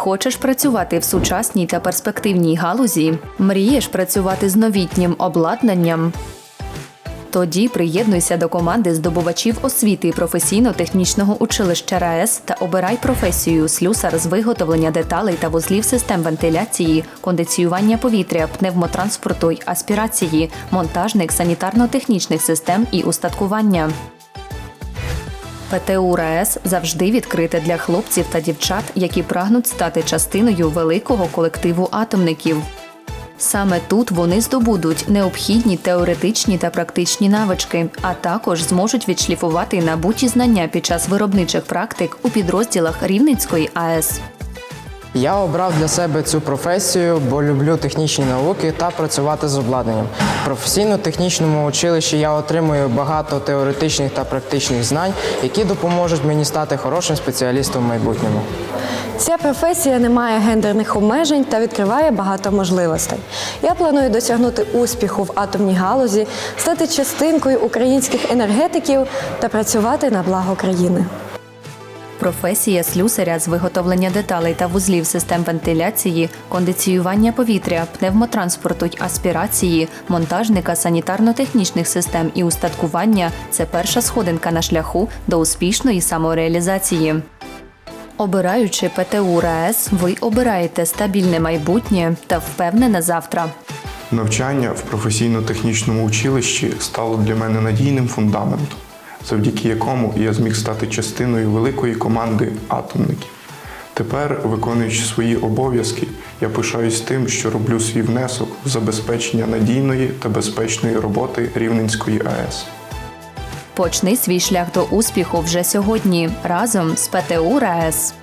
Хочеш працювати в сучасній та перспективній галузі? Мрієш працювати з новітнім обладнанням? Тоді приєднуйся до команди здобувачів освіти професійно-технічного училища РаЕС та обирай професію слюсар з виготовлення деталей та вузлів систем вентиляції, кондиціювання повітря, пневмотранспорту й аспірації, монтажник санітарно-технічних систем і устаткування. ПТУ РаЕС завжди відкрите для хлопців та дівчат, які прагнуть стати частиною великого колективу атомників. Саме тут вони здобудуть необхідні теоретичні та практичні навички, а також зможуть відшліфувати набуті знання під час виробничих практик у підрозділах Рівненської АЕС. Я обрав для себе цю професію, бо люблю технічні науки та працювати з обладнанням. Професійно-технічному училищі я отримую багато теоретичних та практичних знань, які допоможуть мені стати хорошим спеціалістом в майбутньому. Ця професія не має гендерних обмежень та відкриває багато можливостей. Я планую досягнути успіху в атомній галузі, стати частинкою українських енергетиків та працювати на благо країни. Професія слюсаря з виготовлення деталей та вузлів систем вентиляції, кондиціювання повітря, пневмотранспорту аспірації, монтажника санітарно-технічних систем і устаткування це перша сходинка на шляху до успішної самореалізації. Обираючи ПТУ РаЕС, ви обираєте стабільне майбутнє та впевнене завтра. Навчання в професійно-технічному училищі стало для мене надійним фундаментом, завдяки якому я зміг стати частиною великої команди атомників. Тепер, виконуючи свої обов'язки, я пишаюсь тим, що роблю свій внесок в забезпечення надійної та безпечної роботи Рівненської АЕС. Почни свій шлях до успіху вже сьогодні разом з ПТУ РаЕС.